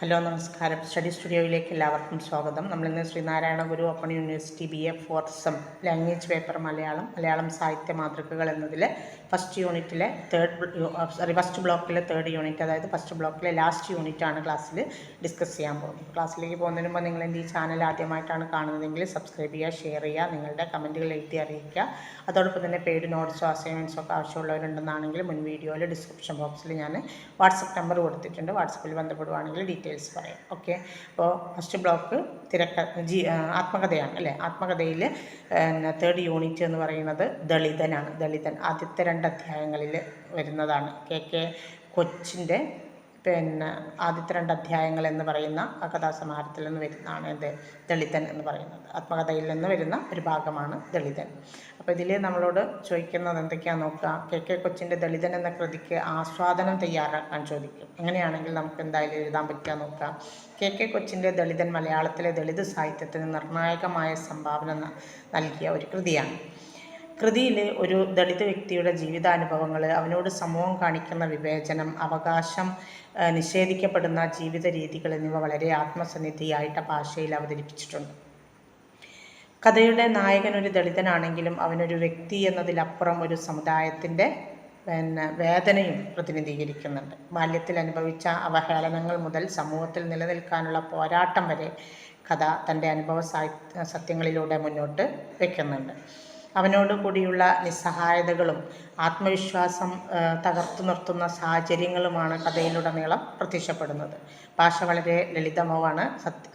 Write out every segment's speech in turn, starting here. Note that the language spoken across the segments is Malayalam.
ഹലോ നമസ്കാരം. സ്റ്റഡി സ്റ്റുഡിയോയിലേക്ക് എല്ലാവർക്കും സ്വാഗതം. നമ്മളിന്ന് Sreenarayana Guru open university B A ഫോർസം language paper Malayalam Malayalam സാഹിത്യ മാതൃകകൾ എന്നതിൽ ഫസ്റ്റ് യൂണിറ്റിലെ തേർഡ് സോറി ഫസ്റ്റ് ബ്ലോക്കിലെ തേർഡ് യൂണിറ്റ് അതായത് ഫസ്റ്റ് ബ്ലോക്കിലെ ലാസ്റ്റ് യൂണിറ്റ് ആണ് ക്ലാസ്സിൽ ഡിസ്കസ് ചെയ്യാൻ പോകുന്നത്. ക്ലാസ്സിലേക്ക് പോകുന്നതിന് മുമ്പ് നിങ്ങൾ എന്റെ ഈ ചാനൽ ആദ്യമായിട്ടാണ് കാണുന്നതെങ്കിൽ സബ്സ്ക്രൈബ് ചെയ്യുക ഷെയർ ചെയ്യുക നിങ്ങളുടെ കമന്റുകൾ എഴുതി അറിയിക്കുക. അതോടൊപ്പം തന്നെ പെയ്ഡ് നോട്ട്സോ അസൈൻമെന്റ്സോ ഒക്കെ ആവശ്യമുള്ളവരുണ്ടെന്നാണെങ്കിൽ മുൻ വീഡിയോയിൽ ഡിസ്ക്രിപ്ഷൻ ബോക്സിൽ ഞാൻ വാട്സപ്പ് നമ്പർ കൊടുത്തിട്ടുണ്ട്. വാട്സപ്പിൽ ബന്ധപ്പെടുവാണെങ്കിൽ ഡീറ്റെയിൽസ് പറയാം. ഓക്കെ അപ്പോൾ ഫസ്റ്റ് ബ്ലോക്ക് തിരക്ക ജി ആത്മകഥയാണ് അല്ലേ? ആത്മകഥയിൽ തേർഡ് യൂണിറ്റ് എന്ന് പറയുന്നത് ദളിതനാണ്. ദളിതൻ ആദ്യത്തെ രണ്ട് അധ്യായങ്ങളിൽ വരുന്നതാണ്. കെ കെ കൊച്ചിന്റെ പിന്നെ ആദ്യത്തെ രണ്ട് അധ്യായങ്ങൾ എന്ന് പറയുന്ന ആ കഥാസമാഹാരത്തിൽ നിന്ന് വരുന്നതാണ് എന്ത് ദളിതൻ എന്ന് പറയുന്നത്. ആത്മകഥയിൽ നിന്ന് വരുന്ന ഒരു ഭാഗമാണ് ദളിതൻ. അപ്പോൾ ഇതിൽ നമ്മളോട് ചോദിക്കുന്നത് എന്തൊക്കെയാണ് നോക്കുക? കെ കെ കൊച്ചിന്റെ ദളിതൻ എന്ന കൃതിക്ക് ആസ്വാദനം തയ്യാറാക്കാൻ ചോദിക്കും. അങ്ങനെയാണെങ്കിൽ നമുക്ക് എന്തായാലും എഴുതാൻ പറ്റുക നോക്കാം കെ കെ കൊച്ചിന്റെ ദളിതൻ മലയാളത്തിലെ ദളിത് സാഹിത്യത്തിന് നിർണായകമായ സംഭാവന നൽകിയ ഒരു കൃതിയാണ്. കൃതിയിൽ ഒരു ദളിത് വ്യക്തിയുടെ ജീവിതാനുഭവങ്ങൾ അവനോട് സമൂഹം കാണിക്കുന്ന വിവേചനം അവകാശം നിഷേധിക്കപ്പെടുന്ന ജീവിത രീതികൾ എന്നിവ വളരെ ആത്മസന്നിധിയായിട്ട് ഭാഷയിൽ അവതരിപ്പിച്ചിട്ടുണ്ട്. കഥയുടെ നായകൻ ഒരു ദളിതനാണെങ്കിലും അവനൊരു വ്യക്തി എന്നതിലപ്പുറം ഒരു സമുദായത്തിന്റെ പിന്നെ വേദനയും പ്രതിനിധീകരിക്കുന്നുണ്ട്. ബാല്യത്തിൽ അനുഭവിച്ച അവഹേളനങ്ങൾ മുതൽ സമൂഹത്തിൽ നിലനിൽക്കാനുള്ള പോരാട്ടം വരെ കഥ തന്റെ അനുഭവ സത്യങ്ങളിലൂടെ മുന്നോട്ട് വയ്ക്കുന്നുണ്ട് അവനോട് കൂടിയുള്ള നിസ്സഹായതകളും ആത്മവിശ്വാസം തകർത്തു നിർത്തുന്ന സാഹചര്യങ്ങളുമാണ് കഥയിലുടനീളം പ്രത്യക്ഷപ്പെടുന്നത്. ഭാഷ വളരെ ലളിതവുമാണ്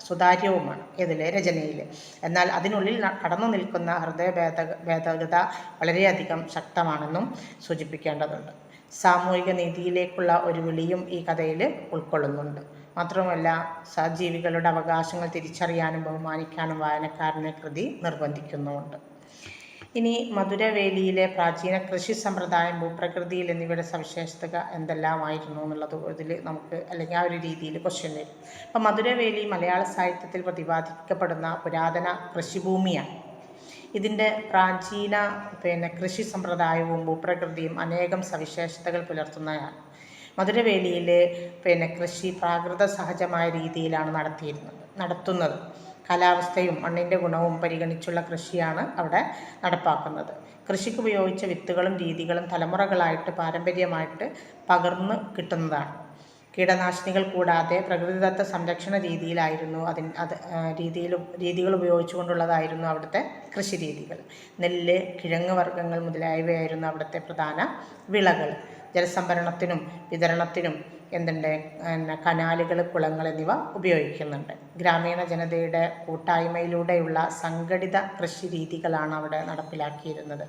സുതാര്യവുമാണ് ഇതിലെ രചനയിൽ എന്നാൽ അതിനുള്ളിൽ കടന്നു നിൽക്കുന്ന ഹൃദയഭേദ ഭേദഗത വളരെയധികം ശക്തമാണെന്നും സൂചിപ്പിക്കേണ്ടതുണ്ട്. സാമൂഹിക നീതിയിലേക്കുള്ള ഒരു വിളിയും ഈ കഥയിൽ ഉൾക്കൊള്ളുന്നുണ്ട്. മാത്രമല്ല സജീവികളുടെ അവകാശങ്ങൾ തിരിച്ചറിയാനും ബഹുമാനിക്കാനും വായനക്കാരനെ കൃതി നിർബന്ധിക്കുന്നുമുണ്ട്. ഇനി മധുരവേലിയിലെ പ്രാചീന കൃഷി സമ്പ്രദായം ഭൂപ്രകൃതിയിൽ എന്നിവയുടെ സവിശേഷതകൾ എന്തെല്ലാമായിരുന്നു എന്നുള്ളത് ഇതിൽ നമുക്ക് അല്ലെങ്കിൽ ആ ഒരു രീതിയിൽ ക്വസ്റ്റ്യൻ വരും. അപ്പം മധുരവേലി മലയാള സാഹിത്യത്തിൽ പ്രതിപാദിക്കപ്പെടുന്ന പുരാതന കൃഷിഭൂമിയാണ്. ഇതിന്റെ പ്രാചീന പിന്നെ കൃഷി സമ്പ്രദായവും ഭൂപ്രകൃതിയും അനേകം സവിശേഷതകൾ പുലർത്തുന്നതാണ്. മധുരവേലിയിൽ പിന്നെ കൃഷി പ്രാകൃത സഹജമായ രീതിയിലാണ് നടത്തിയിരുന്നത് നടത്തുന്നത്. കാലാവസ്ഥയും മണ്ണിന്റെ ഗുണവും പരിഗണിച്ചുള്ള കൃഷിയാണ് അവിടെ നടപ്പാക്കുന്നത്. കൃഷിക്ക് ഉപയോഗിച്ച വിത്തുകളും രീതികളും തലമുറകളായിട്ട് പാരമ്പര്യമായിട്ട് പകർന്ന് കിട്ടുന്നതാണ്. കീടനാശിനികൾ കൂടാതെ പ്രകൃതിദത്ത സംരക്ഷണ രീതിയിലായിരുന്നു അതിൻ അത് രീതിയിൽ രീതികൾ ഉപയോഗിച്ചുകൊണ്ടുള്ളതായിരുന്നു അവിടുത്തെ കൃഷി രീതികൾ നെല്ല് കിഴങ്ങ് വർഗങ്ങൾ മുതലായവയായിരുന്നു അവിടുത്തെ പ്രധാന വിളകൾ. ജലസംഭരണത്തിനും വിതരണത്തിനും എന്തുണ്ട്? പിന്നെ കനാലുകൾ കുളങ്ങൾ എന്നിവ ഉപയോഗിക്കുന്നുണ്ട്. ഗ്രാമീണ ജനതയുടെ കൂട്ടായ്മയിലൂടെയുള്ള സംഘടിത കൃഷി രീതികളാണ് അവിടെ നടപ്പിലാക്കിയിരുന്നത്.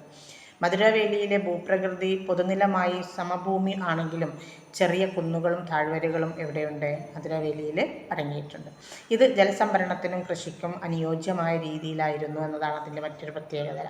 മധുരവേലിയിലെ ഭൂപ്രകൃതി പൊതുനിലമായി സമഭൂമി ആണെങ്കിലും ചെറിയ കുന്നുകളും താഴ്വരകളും എവിടെയുണ്ട്? മധുരവേലിയിൽ അടങ്ങിയിട്ടുണ്ട്. ഇത് ജലസംഭരണത്തിനും കൃഷിക്കും അനുയോജ്യമായ രീതിയിലായിരുന്നു എന്നതാണ് അതിന്റെ മറ്റൊരു പ്രത്യേകത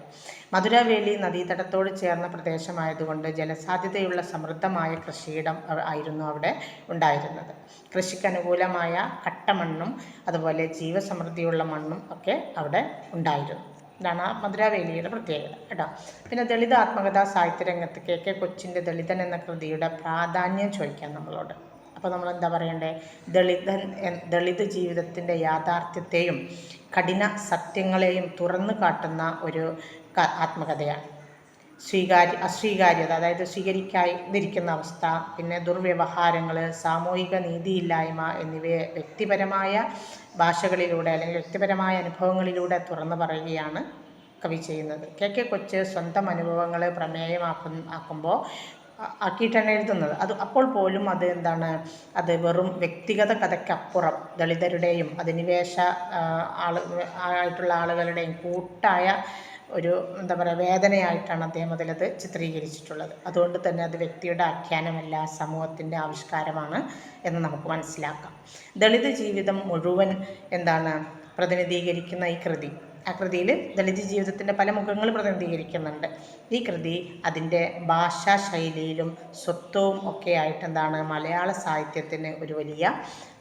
മധുരവേലി നദീതടത്തോട് ചേർന്ന പ്രദേശമായതുകൊണ്ട് ജലസാധ്യതയുള്ള സമൃദ്ധമായ കൃഷിയിടം ആയിരുന്നു അവിടെ ഉണ്ടായിരുന്നത്. കൃഷിക്കനുകൂലമായ കട്ടമണ്ണും അതുപോലെ ജീവസമൃദ്ധിയുള്ള മണ്ണും ഒക്കെ അവിടെ ഉണ്ടായിരുന്നു. ഇതാണ് ആ മധുരാവേലിയുടെ പ്രത്യേകത കേട്ടോ. പിന്നെ ദളിത് ആത്മകഥാ സാഹിത്യരംഗത്ത് കെ കെ കൊച്ചിന്റെ ദളിതൻ എന്ന കൃതിയുടെ പ്രാധാന്യം ചോദിക്കാം നമ്മളോട്. അപ്പോൾ നമ്മൾ എന്താ പറയണ്ടേ? ദളിതൻ ദളിത് ജീവിതത്തിന്റെ യാഥാർത്ഥ്യത്തെയും കഠിന സത്യങ്ങളെയും തുറന്നു കാട്ടുന്ന ഒരു ആത്മകഥയാണ്. സ്വീകാര്യ അസ്വീകാര്യത അതായത് സ്വീകരിക്കാതിരിക്കുന്ന അവസ്ഥ പിന്നെ ദുർവ്യവഹാരങ്ങൾ സാമൂഹിക നീതിയില്ലായ്മ എന്നിവയെ വ്യക്തിപരമായ ഭാഷകളിലൂടെ അല്ലെങ്കിൽ വ്യക്തിപരമായ അനുഭവങ്ങളിലൂടെ തുറന്നു പറയുകയാണ് കവി ചെയ്യുന്നത്. കെ കെ കൊച്ച് സ്വന്തം അനുഭവങ്ങൾ പ്രമേയമാക്കു ആക്കുമ്പോൾ ആക്കിയിട്ടാണ് എഴുതുന്നത്. അത് അപ്പോൾ പോലും അത് എന്താണ് അത് വെറും വ്യക്തിഗത കഥയ്ക്കപ്പുറം ദളിതരുടെയും അധിനിവേശ ആൾ ആയിട്ടുള്ള ആളുകളുടെയും കൂട്ടായ ഒരു എന്താ പറയുക വേദനയായിട്ടാണ് അദ്ദേഹം അതിലത് ചിത്രീകരിച്ചിട്ടുള്ളത്. അതുകൊണ്ട് തന്നെ അത് വ്യക്തിയുടെ ആഖ്യാനമല്ല സമൂഹത്തിന്റെ ആവിഷ്കാരമാണ് എന്ന് നമുക്ക് മനസ്സിലാക്കാം. ദളിത് ജീവിതം മുഴുവൻ എന്താണ് പ്രതിനിധീകരിക്കുന്ന ഈ കൃതി. ആ കൃതിയിൽ ദളിത് ജീവിതത്തിന്റെ പല മുഖങ്ങൾ പ്രതിനിധീകരിക്കുന്നുണ്ട്. ഈ കൃതി അതിന്റെ ഭാഷാ ശൈലിയിലും സ്വത്വവും ഒക്കെ ആയിട്ട് എന്താണ് മലയാള സാഹിത്യത്തിന് ഒരു വലിയ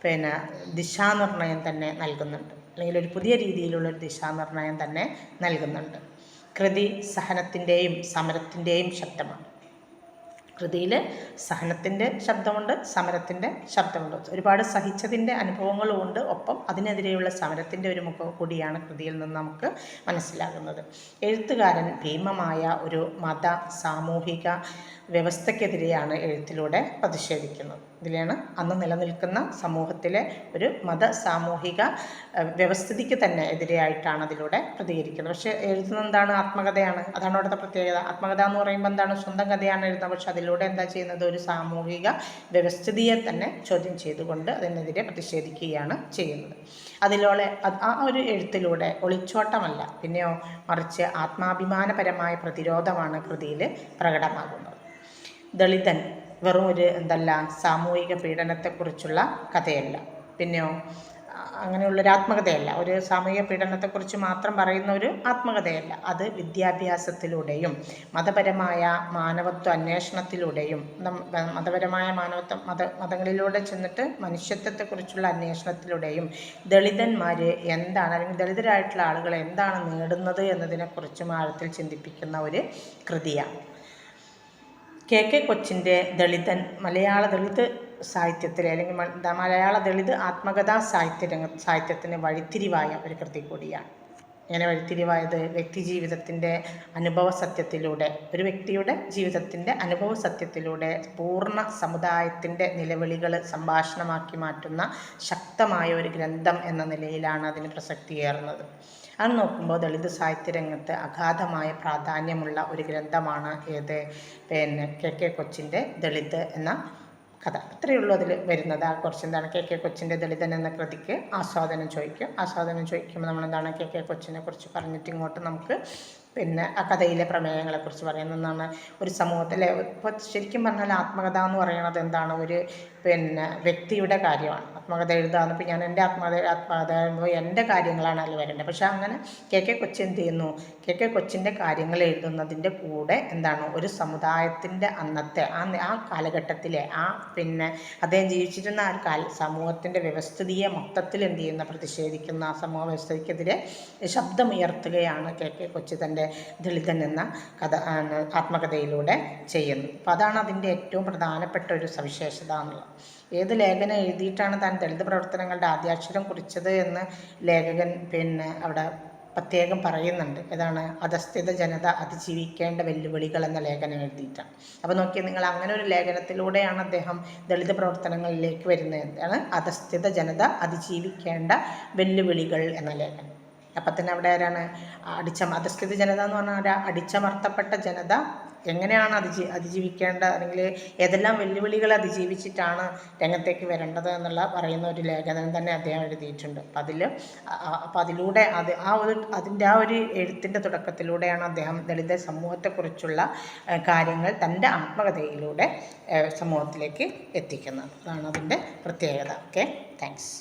പിന്നെ ദിശാനിർണയം തന്നെ നൽകുന്നുണ്ട്. അല്ലെങ്കിൽ ഒരു പുതിയ രീതിയിലുള്ള ഒരു ദിശാനിർണയം തന്നെ നൽകുന്നുണ്ട്. കൃതി സഹനത്തിന്റെയും സമരത്തിന്റെയും ശബ്ദമാണ്. കൃതിയിൽ സഹനത്തിന്റെ ശബ്ദമുണ്ട് സമരത്തിന്റെ ശബ്ദമുണ്ട്. ഒരുപാട് സഹിച്ചതിന്റെ അനുഭവങ്ങളുമുണ്ട് ഒപ്പം അതിനെതിരെയുള്ള സമരത്തിന്റെ ഒരു മുഖം കൂടിയാണ് കൃതിയിൽ നിന്ന് നമുക്ക് മനസ്സിലാകുന്നത്. എഴുത്തുകാരൻ ഭീമമായ ഒരു മത സാമൂഹിക വ്യവസ്ഥയ്ക്കെതിരെയാണ് എഴുത്തിലൂടെ പ്രതിഷേധിക്കുന്നത്. ഇതിലാണ് അന്ന് നിലനിൽക്കുന്ന സമൂഹത്തിലെ ഒരു മത സാമൂഹിക വ്യവസ്ഥിതിക്ക് തന്നെ എതിരെയായിട്ടാണ് അതിലൂടെ പ്രതികരിക്കുന്നത്. പക്ഷേ എഴുതുന്നത് എന്താണ് ആത്മകഥയാണ്? അതാണ് അവിടുത്തെ പ്രത്യേകത. ആത്മകഥ എന്ന് പറയുമ്പോൾ എന്താണ്? സ്വന്തം കഥയാണ് എഴുതുന്നത്. പക്ഷെ അതിലൂടെ എന്താ ചെയ്യുന്നത്? ഒരു സാമൂഹിക വ്യവസ്ഥിതിയെ തന്നെ ചോദ്യം ചെയ്തുകൊണ്ട് അതിനെതിരെ പ്രതിഷേധിക്കുകയാണ് ചെയ്യുന്നത്. അതിലൂടെ അത് ആ ഒരു എഴുത്തിലൂടെ ഒളിച്ചോട്ടമല്ല പിന്നെയോ മറിച്ച് ആത്മാഭിമാനപരമായ പ്രതിരോധമാണ് കൃതിയിൽ പ്രകടമാകുന്നത്. ദളിതൻ വെറും ഒരു എന്തല്ല സാമൂഹിക പീഡനത്തെക്കുറിച്ചുള്ള കഥയല്ല. പിന്നെയോ അങ്ങനെയുള്ള അങ്ങനെയുള്ളൊരു ആത്മകഥയല്ല. ഒരു സാമൂഹിക പീഡനത്തെക്കുറിച്ച് മാത്രം പറയുന്ന ഒരു ആത്മകഥയല്ല. അത് വിദ്യാഭ്യാസത്തിലൂടെയും മതപരമായ മാനവത്വ അന്വേഷണത്തിലൂടെയും മതപരമായ മാനവത്വം മത മതങ്ങളിലൂടെ ചെന്നിട്ട് മനുഷ്യത്വത്തെക്കുറിച്ചുള്ള അന്വേഷണത്തിലൂടെയും ദളിതന്മാർ എന്താണ് അല്ലെങ്കിൽ ദളിതരായിട്ടുള്ള ആളുകൾ എന്താണ് നേടുന്നത് എന്നതിനെക്കുറിച്ചും ആഴത്തിൽ ചിന്തിപ്പിക്കുന്ന ഒരു കൃതിയാണ്. കെ കെ കൊച്ചിന്റെ ദളിതൻ മലയാള ദളിത് സാഹിത്യത്തിലെ അല്ലെങ്കിൽ മലയാള ദളിത് ആത്മകഥാ സാഹിത്യ രംഗ സാഹിത്യത്തിന് വഴിത്തിരിവായ ഒരു കൃതി കൂടിയാണ്. ഇങ്ങനെ വഴിത്തിരിവായത് വ്യക്തി ജീവിതത്തിന്റെ അനുഭവ സത്യത്തിലൂടെ ഒരു വ്യക്തിയുടെ ജീവിതത്തിന്റെ അനുഭവ സത്യത്തിലൂടെ പൂർണ സമുദായത്തിന്റെ നിലവിളികൾ സംഭാഷണമാക്കി മാറ്റുന്ന ശക്തമായ ഒരു ഗ്രന്ഥം എന്ന നിലയിലാണ് അതിന് പ്രസക്തിയേറുന്നത്. അത് നോക്കുമ്പോൾ ദളിത് സാഹിത്യ രംഗത്ത് അഗാധമായ പ്രാധാന്യമുള്ള ഒരു ഗ്രന്ഥമാണ് ഏത്? പിന്നെ കെ കെ കൊച്ചിന്റെ ദളിത് എന്ന കഥ. അത്രയേ ഉള്ളൂ അതിൽ വരുന്നത്. ആ കുറച്ച് എന്താണ് കെ കെ കൊച്ചിന്റെ ദളിതൻ എന്ന കൃതിക്ക് ആസ്വാദനം ചോദിക്കും. ആസ്വാദനം ചോദിക്കുമ്പോൾ നമ്മളെന്താണ് കെ കെ കൊച്ചിനെ കുറിച്ച് പറഞ്ഞിട്ട് ഇങ്ങോട്ട് നമുക്ക് പിന്നെ ആ കഥയിലെ പ്രമേയങ്ങളെക്കുറിച്ച് പറയുന്നതാണ് ഒരു സമൂഹത്തിലെ ഇപ്പോൾ ശരിക്കും പറഞ്ഞാൽ ആത്മകഥ എന്ന് പറയുന്നത് എന്താണ്? ഒരു പിന്നെ വ്യക്തിയുടെ കാര്യമാണ്. ആത്മകഥ എഴുതാന്ന് ഇപ്പം ഞാൻ എന്റെ ആത്മകഥ ആത്മകഥ എഴുതുമ്പോൾ എന്റെ കാര്യങ്ങളാണ് അതിൽ വരേണ്ടത്. പക്ഷേ അങ്ങനെ കെ കെ കൊച്ചി എന്ത് ചെയ്യുന്നു? കെ കെ കൊച്ചിന്റെ കാര്യങ്ങൾ എഴുതുന്നതിന്റെ കൂടെ എന്താണ്? ഒരു സമുദായത്തിന്റെ അന്നത്തെ ആ ആ കാലഘട്ടത്തിലെ ആ പിന്നെ അദ്ദേഹം ജീവിച്ചിരുന്ന ആ കാല സമൂഹത്തിന്റെ വ്യവസ്ഥിതിയെ മൊത്തത്തിൽ എന്ത് ചെയ്യുന്ന പ്രതിഷേധിക്കുന്ന ആ സമൂഹ വ്യവസ്ഥയ്ക്കെതിരെ ശബ്ദമുയർത്തുകയാണ് കെ കെ കൊച്ചി തന്റെ ദളിതൻ എന്ന കഥ ആത്മകഥയിലൂടെ ചെയ്യുന്നത്. അപ്പോൾ അതാണ് അതിന്റെ ഏറ്റവും പ്രധാനപ്പെട്ട ഒരു സവിശേഷത എന്നുള്ളത്. ഏത് ലേഖനം എഴുതിയിട്ടാണ് താൻ ദളിത് പ്രവർത്തനങ്ങളുടെ ആദ്യാക്ഷരം കുറിച്ചത് എന്ന് ലേഖകൻ പിന്നെ അവിടെ പ്രത്യേകം പറയുന്നുണ്ട്. ഏതാണ് അധസ്ഥിത ജനത അതിജീവിക്കേണ്ട വെല്ലുവിളികൾ എന്ന ലേഖനം എഴുതിയിട്ടാണ്. അപ്പോൾ നോക്കിയാൽ നിങ്ങൾ അങ്ങനെ ഒരു ലേഖനത്തിലൂടെയാണ് അദ്ദേഹം ദളിത് പ്രവർത്തനങ്ങളിലേക്ക് വരുന്നത്. എന്താണ് അധസ്ഥിത ജനത അതിജീവിക്കേണ്ട വെല്ലുവിളികൾ എന്ന ലേഖനം. അപ്പം തന്നെ അവിടെ ആരാണ്? അടിച്ച അധസ്ഥിത ജനത എന്ന് പറഞ്ഞാൽ അടിച്ചമർത്തപ്പെട്ട ജനത എങ്ങനെയാണ് അതിജീ അതിജീവിക്കേണ്ട അല്ലെങ്കിൽ ഏതെല്ലാം വെല്ലുവിളികൾ അതിജീവിച്ചിട്ടാണ് രംഗത്തേക്ക് വരേണ്ടത് എന്നുള്ള പറയുന്ന ഒരു ലേഖനം തന്നെ അദ്ദേഹം എഴുതിയിട്ടുണ്ട്. അപ്പം അതിൽ അപ്പം അതിലൂടെ അത് ആ ഒരു അതിന്റെ ആ ഒരു എഴുത്തിന്റെ തുടക്കത്തിലൂടെയാണ് അദ്ദേഹം ദളിത സമൂഹത്തെക്കുറിച്ചുള്ള കാര്യങ്ങൾ തന്റെ ആത്മകഥയിലൂടെ സമൂഹത്തിലേക്ക് എത്തിക്കുന്നത്. അതാണ് അതിന്റെ പ്രത്യേകത. ഓക്കെ? താങ്ക്സ്.